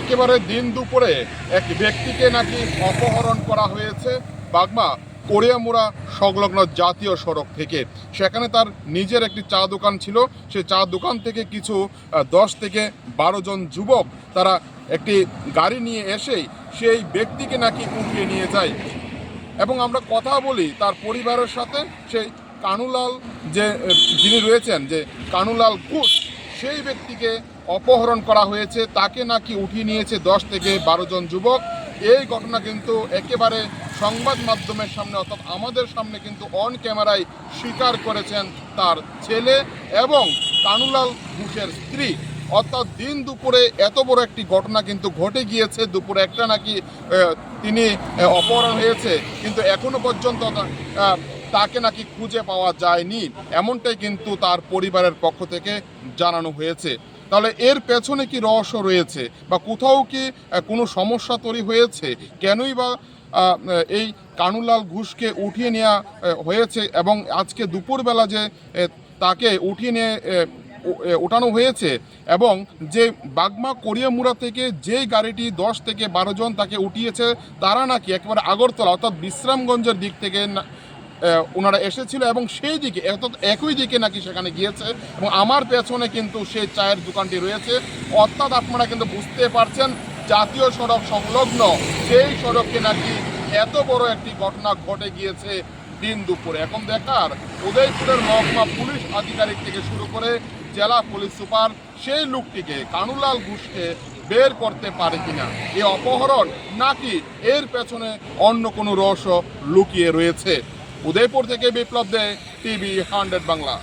একেবারে দিন দুপুরে এক ব্যক্তিকে নাকি অপহরণ করা হয়েছে। বাগমা কোরিয়ামুড়া সংলগ্ন জাতীয় সড়ক থেকে। সেখানে তার নিজের একটি চা দোকান ছিল। সেই চা দোকান থেকে কিছু দশ থেকে বারো জন যুবক তারা একটি গাড়ি নিয়ে এসেই সেই ব্যক্তিকে নাকি উঠিয়ে নিয়ে যায়। এবং আমরা কথা বলি তার পরিবারের সাথে। সেই কানুলাল যে যিনি রয়েছেন, যে কানুলাল ঘোষ সেই ব্যক্তিকে অপহরণ করা হয়েছে, তাকে নাকি উঠিয়ে নিয়েছে দশ থেকে বারো জন যুবক। এই ঘটনা কিন্তু একেবারে সংবাদ মাধ্যমের সামনে অর্থাৎ আমাদের সামনে কিন্তু অন ক্যামেরায় স্বীকার করেছেন তার ছেলে এবং কানুলাল ঘোষের স্ত্রী। অর্থাৎ দিন দুপুরে এত বড় একটি ঘটনা কিন্তু ঘটে গিয়েছে, দুপুরে একটা নাকি তিনি অপহরণ হয়েছে। কিন্তু এখনও পর্যন্ত তাকে নাকি খুঁজে পাওয়া যায়নি, এমনটাই কিন্তু তার পরিবারের পক্ষ থেকে জানানো হয়েছে। তাহলে এর পেছনে কি রহস্য রয়েছে বা কোথাও কি কোনো সমস্যা তৈরি হয়েছে? কেনই বা এই কানুলাল ঘুষকে উঠিয়ে নেওয়া হয়েছে এবং আজকে দুপুরবেলা যে তাকে উঠিয়ে নিয়ে ওঠানো হয়েছে এবং যে বাগমা কোরিয়ামুড়া থেকে যেই গাড়িটি দশ থেকে বারো জন তাকে উঠিয়েছে, তারা নাকি একেবারে আগরতলা অর্থাৎ বিশ্রামগঞ্জের দিক থেকে ওনারা এসেছিল এবং সেই দিকে অর্থাৎ একই দিকে নাকি সেখানে গিয়েছে এবং আমার পেছনে কিন্তু সেই চায়ের দোকানটি রয়েছে। অর্থাৎ আপনারা কিন্তু বুঝতে পারছেন, জাতীয় সড়ক সংলগ্ন সেই সড়কে নাকি এত বড় একটি ঘটনা ঘটে গিয়েছে দিন দুপুরে। এখন দেখার উদয়পুরের মহকুমা পুলিশ আধিকারিক থেকে শুরু করে জেলা পুলিশ সুপার, সেই লোকটিকে কানুলাল ঘুষকে বের করতে পারে কিনা এই অপহরণ নাকি এর পেছনে অন্য কোনো রহস্য লুকিয়ে রয়েছে? উদয়পুর থেকে বিপ্লব দে টিভি হান্ড্রেড বাংলা।